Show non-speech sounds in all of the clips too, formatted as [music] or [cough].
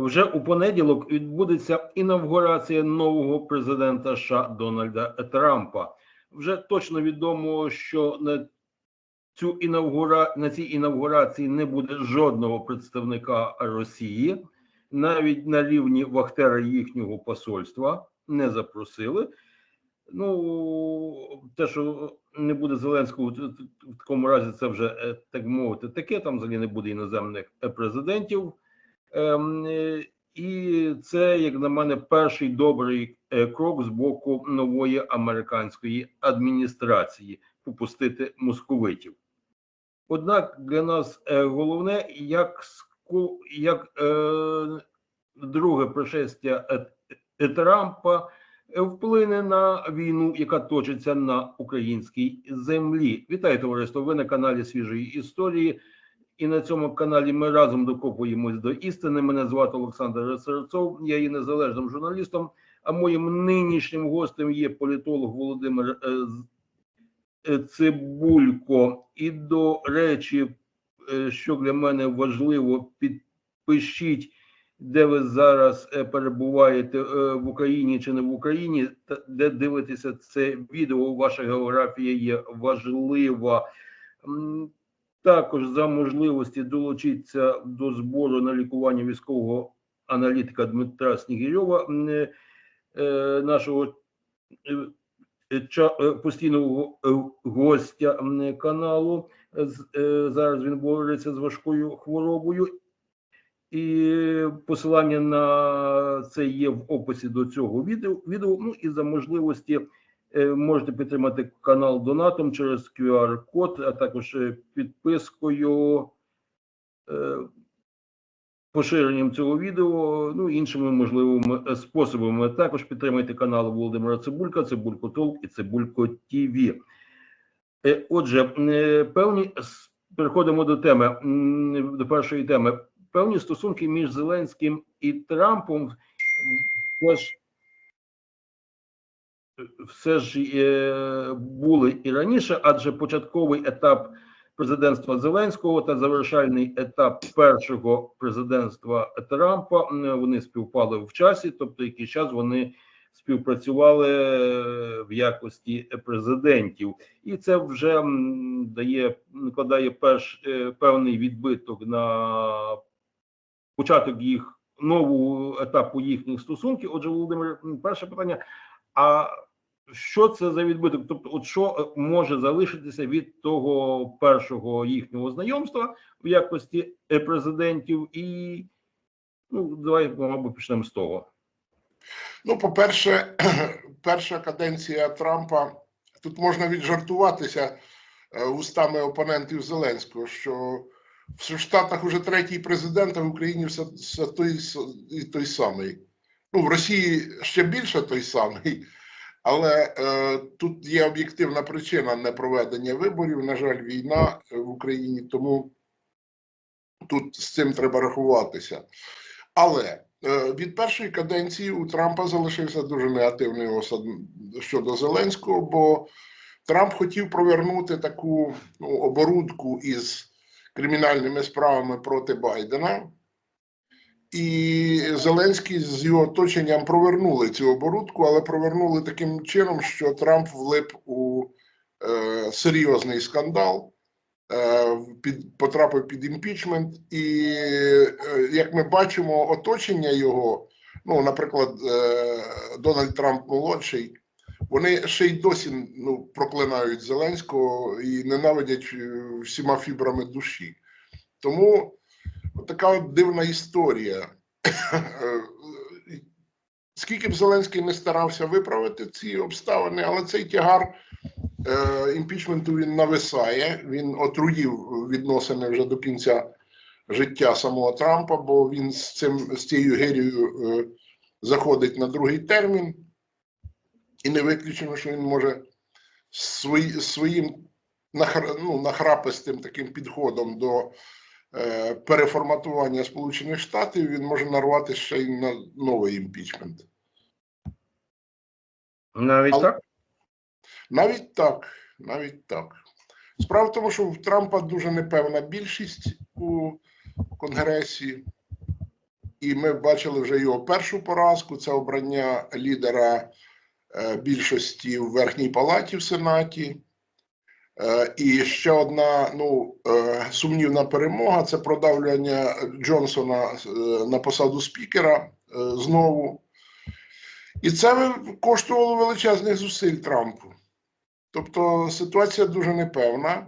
Вже у понеділок відбудеться інавгурація нового президента США Дональда Трампа. Вже точно відомо, що на цю інавгура... на цій інавгурації не буде жодного представника Росії, навіть на рівні вахтера їхнього посольства не запросили. Ну, те, що не буде Зеленського в такому разі, це вже е, так мовити, таке. Там взагалі не буде іноземних е, президентів. Ем, і це, як на мене, перший добрий е, крок з боку нової американської адміністрації попустити московитів. Однак для нас е, головне, як як е, друге пришестя Трампа вплине на війну, яка точиться на українській землі. Вітаю, товариство! Ви на каналі свіжої історії. І на цьому каналі ми разом докопуємось до істини. Мене звати Олександр Серцов, я є незалежним журналістом. А моїм нинішнім гостем є політолог Володимир е, е, Цибулько. І до речі, е, що для мене важливо, підпишіть, де ви зараз перебуваєте в Україні чи не в Україні, де дивитеся це відео. Ваша географія є важлива. Також за можливості долучитися до збору на лікування військового аналітика Дмитра е, нашого постійного гостя каналу. Зараз він бореться з важкою хворобою. І посилання на це є в описі до цього відео. Ну і за можливості можете підтримати канал донатом через QR-код, а також е, підпискою, е, поширенням цього відео, ну іншими можливими е, способами. Також підтримайте канал Володимира Цибулька, Цибулько Толк і Цибулько ТВ. Е, Отже, е, певні переходимо до теми до першої теми. Певні стосунки між Зеленським і Трампом теж все ж е, були і раніше, адже початковий етап президентства Зеленського та завершальний етап першого президентства Трампа вони співпали в часі, тобто який час вони співпрацювали е, в якості президентів, і це вже дає накладає перш е, певний відбиток на початок їх нового етапу їхніх стосунків. Отже, Володимир, перше питання: а що це за відбиток? Тобто, от що е, може залишитися від того першого їхнього знайомства в якості президентів? І ну давай, мабуть, почнемо з того. Ну, по-перше, [clears throat] перша каденція Трампа тут можна віджартуватися е, устами опонентів Зеленського, що в Штатах уже третій президент, а в Україні все, все той, той самий. Ну, в Росії ще більше той самий, але е, тут є об'єктивна причина непроведення виборів. На жаль, війна е, в Україні, тому тут з цим треба рахуватися. Але е, від першої каденції у Трампа залишився дуже негативний осад щодо Зеленського, бо Трамп хотів провернути таку ну, оборудку із кримінальними справами проти Байдена. І Зеленський з його оточенням провернули цю оборудку, але провернули таким чином, що Трамп влип у е, серйозний скандал е, під, потрапив під імпічмент, і е, як ми бачимо, оточення його, ну, наприклад, е, Дональд Трамп молодший, вони ще й досі ну, проклинають Зеленського і ненавидять е, всіма фібрами душі. Тому така от дивна історія. [coughs] Скільки б Зеленський не старався виправити ці обставини, але цей тягар е, імпічменту він нависає. Він отруїв відносини вже до кінця життя самого Трампа, бо він з цим з цією гирією е, заходить на другий термін, і не виключено, що він може свої, своїм нахра, ну, нахрапистим таким підходом до переформатування Сполучених Штатів він може нарвати ще й на новий імпічмент. Навіть Але- так. Навіть так, навіть так. Справа в тому, що в Трампа дуже непевна більшість у Конгресі. і ми бачили вже його першу поразку. Це обрання лідера е, більшості в Верхній Палаті в Сенаті. Е, І ще одна ну, е, сумнівна перемога це продавлювання Джонсона е, на посаду спікера знову. І це коштувало величезних зусиль Трампу. Тобто ситуація дуже непевна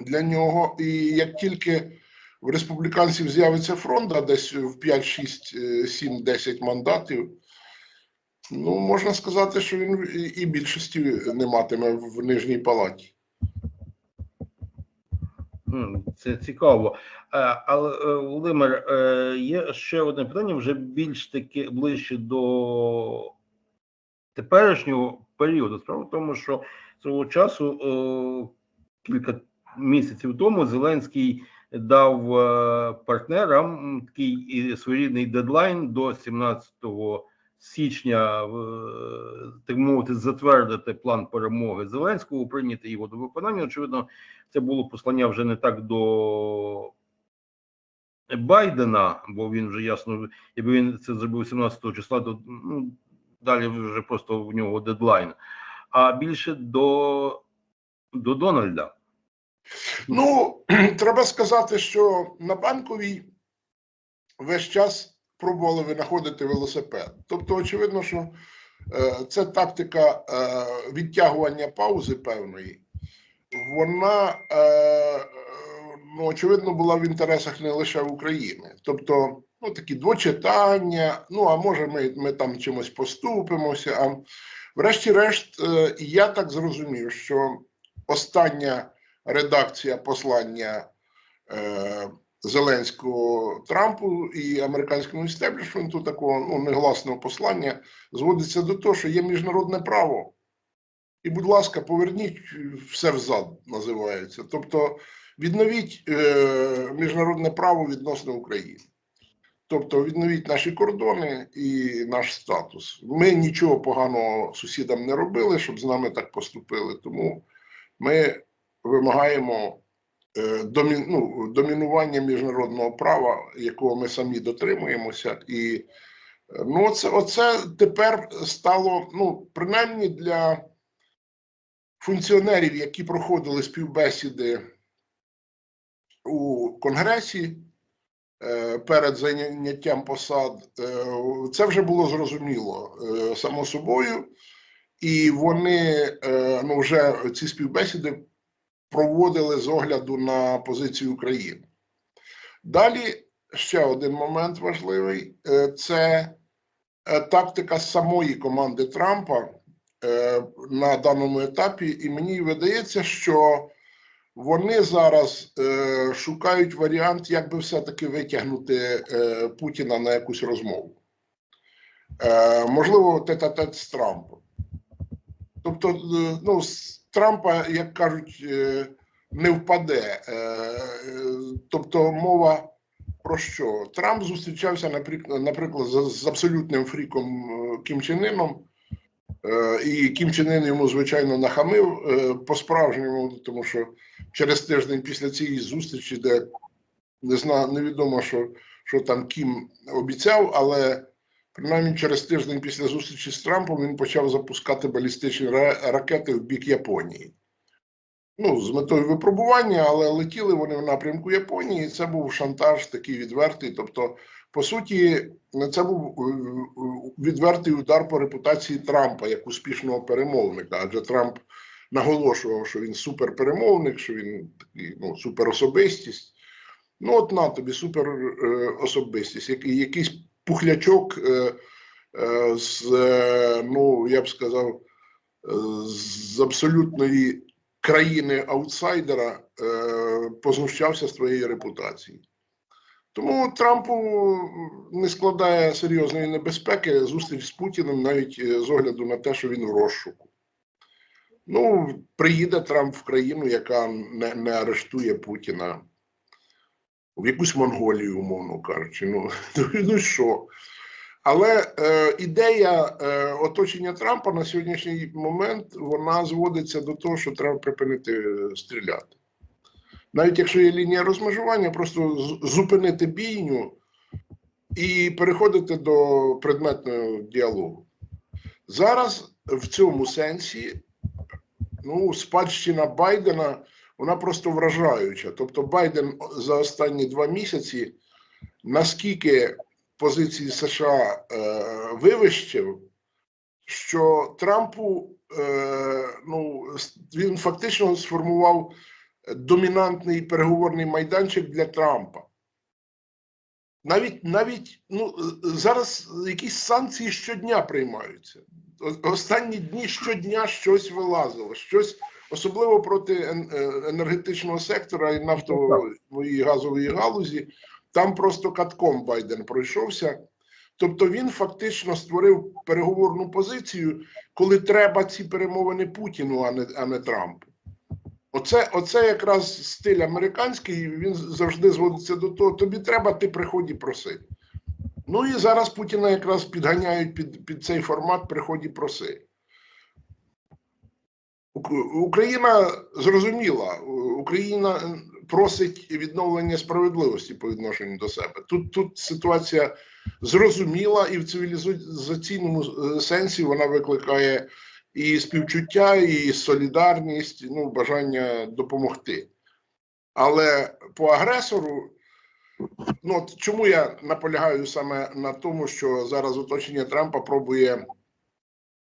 для нього. І як тільки в республіканців з'явиться фронт, десь в 5, 6, 7, 10 мандатів, ну можна сказати, що він і- більшості не матиме в нижній палаті. Це цікаво. Е, Але е, Володимир, е, є ще одне питання, вже більш таки ближче до теперішнього періоду. Справа в тому, що свого часу кілька місяців тому Зеленський дав партнерам такий своєрідний дедлайн до 17 січня, е, так мовити, затвердити план перемоги Зеленського, прийняти його до виконання. Очевидно, це було послання вже не так до Байдена, бо він вже ясно, якби він це зробив 17 числа, то ну, далі вже просто в нього дедлайн, а більше до, до Дональда. Ну, [clears throat] треба сказати, що на банковій весь час пробували винаходити велосипед. Тобто, очевидно, що е, це тактика е, відтягування паузи певної. Вона, е, ну, очевидно, була в інтересах не лише України. Тобто, ну, такі двочитання, ну, а може, ми, ми там чимось поступимося. А врешті-решт, я так зрозумів, що остання редакція послання Зеленського Трампу і американському істеблішменту такого ну, негласного послання зводиться до того, що є міжнародне право. І, будь ласка, поверніть все взад, називається. Тобто відновіть е, міжнародне право відносно України. Тобто відновіть наші кордони і наш статус. Ми нічого поганого сусідам не робили, щоб з нами так поступили. Тому ми вимагаємо домі, ну, домінування міжнародного права, якого ми самі дотримуємося. І е, ну, оце, оце тепер стало, ну, принаймні для функціонерів, які проходили співбесіди у Конгресі е, перед зайняттям посад, е, це вже було зрозуміло е, само собою. І вони е, ну, вже ці співбесіди проводили з огляду на позицію України. Далі ще один момент важливий: е, це е, тактика самої команди Трампа е, на даному етапі. І мені видається, що вони зараз е, шукають варіант, як би все-таки витягнути е, Путіна на якусь розмову. Е, можливо, тет-а-тет з Трампом. Тобто, е, ну, з Трампа, як кажуть, е, не впаде. Е, Тобто, мова про що? Трамп зустрічався, наприклад, з, абсолютним фріком Кім Чен Іном, і Кім Чен Ін йому, звичайно, нахамив по-справжньому, тому що через тиждень після цієї зустрічі, де не знаю, невідомо, що, що там Кім обіцяв, але Принаймні через тиждень після зустрічі з Трампом він почав запускати балістичні ракети в бік Японії. Ну, з метою випробування, але летіли вони в напрямку Японії, і це був шантаж такий відвертий. Тобто, по суті, це був е, е, відвертий удар по репутації Трампа як успішного перемовника. Адже Трамп наголошував, що він суперперемовник, що він такий ну, суперособистість. Ну, от на тобі суперособистість, який якийсь пухлячок е, е, з, е, ну, я б сказав, з абсолютної країни аутсайдера познущався з твоєї репутації. Тому Трампу не складає серйозної небезпеки зустріч з Путіним навіть з огляду на те, що він в розшуку. Ну, приїде Трамп в країну, яка не, не арештує Путіна в якусь Монголію, умовно кажучи. [laughs] Ну, ну що? Але е, ідея е, оточення Трампа на сьогоднішній момент вона зводиться до того, що треба припинити стріляти. Навіть якщо є лінія розмежування, просто зупинити бійню і переходити до предметного діалогу. Зараз в цьому сенсі ну, спадщина Байдена вона просто вражаюча. Тобто, Байден за останні два місяці наскільки позиції США е, вивищив, що Трампу е, ну, він фактично сформував домінантний переговорний майданчик для Трампа. Навіть навіть ну зараз якісь санкції щодня приймаються. Останні дні щодня щось вилазило, щось особливо проти е, енергетичного сектора і нафтової і газової галузі. Там просто катком Байден пройшовся. Тобто він фактично створив переговорну позицію, коли треба ці перемовини Путіну, а не, а не Трампу. Оце, оце якраз стиль американський, він завжди зводиться до того, тобі треба, ти приході проси. Ну і зараз Путіна якраз підганяють під, під цей формат приході проси. Ук- Україна зрозуміла, Україна просить відновлення справедливості по відношенню до себе. Тут, тут ситуація зрозуміла і в цивілізаційному е, сенсі вона викликає і співчуття, і солідарність, ну, бажання допомогти. Але по агресору, ну от чому я наполягаю саме на тому, що зараз оточення Трампа пробує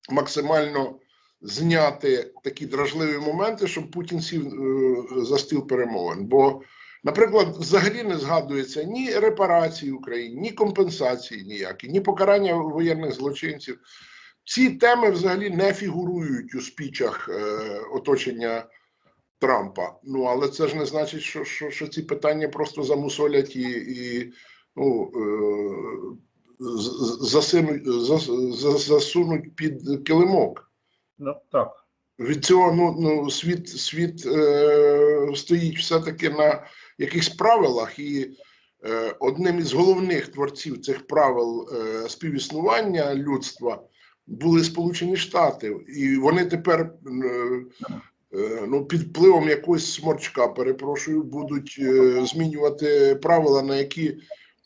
максимально зняти такі дражливі моменти, щоб Путін сів е, за стіл перемовин. Бо, наприклад, взагалі не згадується ні репарації Україні, ні компенсації ніякі, ні покарання воєнних злочинців. Ці теми взагалі не фігурують у спічах е, оточення Трампа. Ну але це ж не значить, що, що, що ці питання просто замусолять і, і ну, е, засинуть, зас- зас- засунуть під килимок. Ну так. Від цього ну, ну, світ, світ е, стоїть все-таки на якихось правилах, і е, одним із головних творців цих правил е, співіснування людства були Сполучені Штати, і вони тепер е, е, ну, під впливом якогось сморчка, перепрошую, будуть е, змінювати правила, на які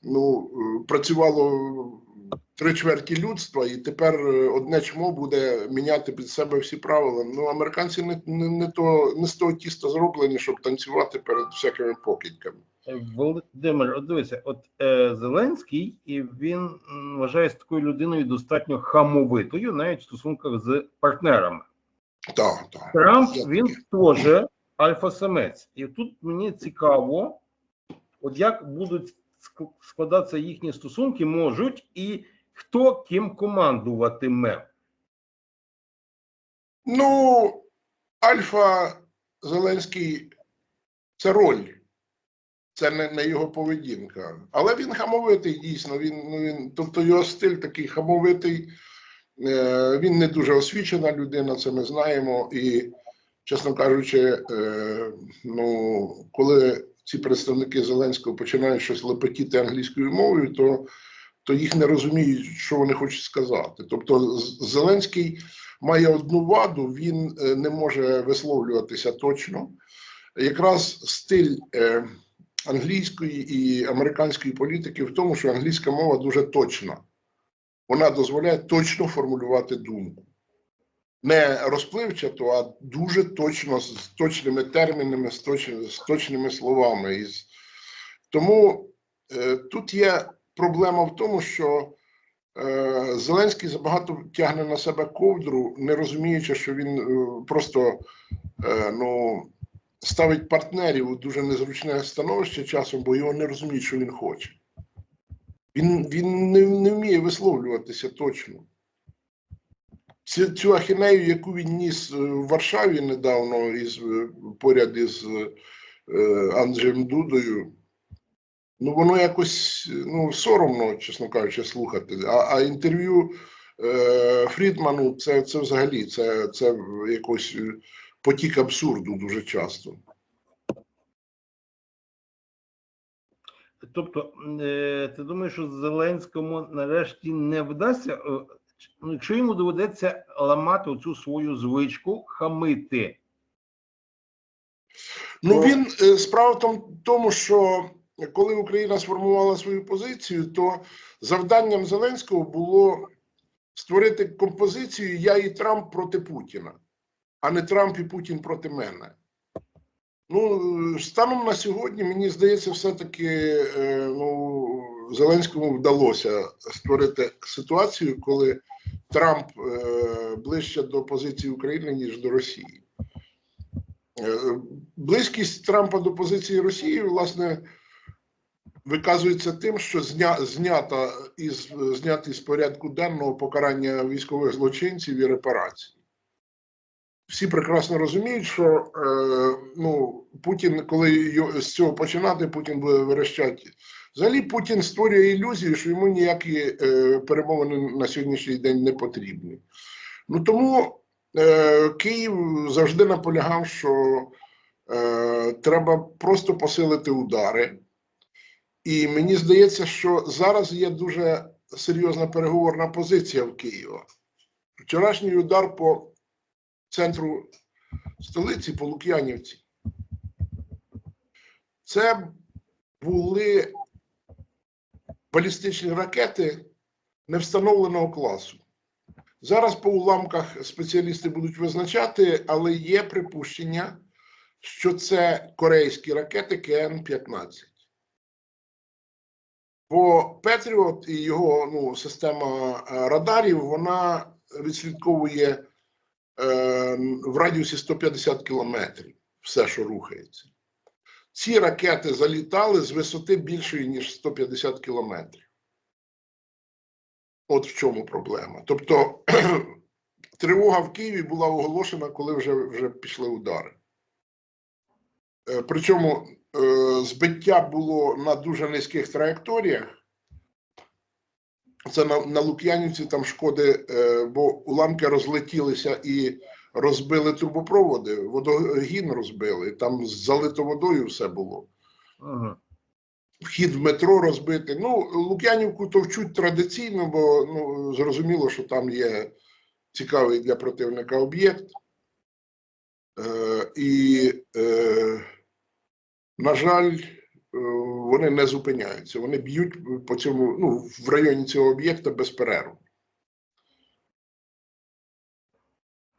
ну, е, працювало три чверті людства, і тепер е, одне чмо буде міняти під себе всі правила. Ну, американці не, не, не, то, не з того тіста зроблені, щоб танцювати перед всякими покидьками. Е, Володимир, от дивися, от е, Зеленський, і він м, вважається такою людиною достатньо хамовитою, навіть в стосунках з партнерами. Так, так. Трамп Є він теж альфа-самець. І тут мені цікаво, от як будуть складатися їхні стосунки, можуть, і хто ким командуватиме. Ну, Альфа Зеленський це роль, це не, не його поведінка. Але він хамовитий дійсно. Він, ну, він, тобто його стиль такий хамовитий. Е, він не дуже освічена людина, це ми знаємо. І, чесно кажучи, е, ну, коли ці представники Зеленського починають щось лепетіти англійською мовою, то, то їх не розуміють, що вони хочуть сказати. Тобто, Зеленський має одну ваду, він е, не може висловлюватися точно. Якраз стиль е, англійської і американської політики в тому, що англійська мова дуже точна. Вона дозволяє точно формулювати думку. Не розпливчато, а дуже точно, з точними термінами, з точними, з точними словами. Тому е, тут є проблема в тому, що Е, Зеленський забагато тягне на себе ковдру, не розуміючи, що він е, просто е, ну, ставить партнерів у дуже незручне становище часом, бо його не розуміють, що він хоче. Він, він не, не вміє висловлюватися точно. Цю, цю ахінею, яку він ніс в Варшаві недавно із, поряд із е, Анджеєм Дудою, Ну, воно якось ну, соромно, чесно кажучи, слухати. А, а інтерв'ю е, Фрідману це, це взагалі це, це якось е, потік абсурду дуже часто. Тобто, е, ти думаєш, що Зеленському нарешті не вдасться, е, ну, якщо йому доведеться ламати оцю свою звичку, хамити. Ну Ну. він справа в тому, що коли Україна сформувала свою позицію, то завданням Зеленського було створити композицію Я і Трамп проти Путіна, а не Трамп і Путін проти мене. Ну, станом на сьогодні, мені здається, все-таки е, ну, Зеленському вдалося створити ситуацію, коли Трамп е, ближче до позиції України, ніж до Росії. Е, Близькість Трампа до позиції Росії, власне, виказується тим, що зня, знята із зняти з порядку денного покарання військових злочинців і репарацій. Всі прекрасно розуміють, що е, ну, Путін, коли з цього починати, Путін буде верещати. Взагалі Путін створює ілюзію, що йому ніякі е, перемовини на сьогоднішній день не потрібні. Ну тому е, Київ завжди наполягав, що е, треба просто посилити удари. І мені здається, що зараз є дуже серйозна переговорна позиція в Києва. Вчорашній удар по центру столиці, по Лук'янівці. Це були балістичні ракети невстановленого класу. Зараз по уламках спеціалісти будуть визначати, але є припущення, що це корейські ракети КН-15. Бо Петріот і його ну, система е, радарів вона відслідковує е, в радіусі 150 кілометрів все, що рухається. Ці ракети залітали з висоти більшої, ніж 150 кілометрів. От в чому проблема. Тобто [clears throat] тривога в Києві була оголошена, коли вже, вже пішли удари. Е, Причому збиття було на дуже низьких траєкторіях. Це на, на Лук'янівці там шкоди, е, бо уламки розлетілися і розбили трубопроводи, водогін розбили, там залито водою все було. Ага. Вхід в метро розбитий. Ну, Лук'янівку товчуть традиційно, бо ну, зрозуміло, що там є цікавий для противника об'єкт. Е, і, е, на жаль, е, вони не зупиняються. Вони б'ють по цьому, ну, в районі цього об'єкта без перерву.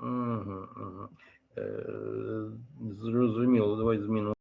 Угу, угу. Зрозуміло, давай зміну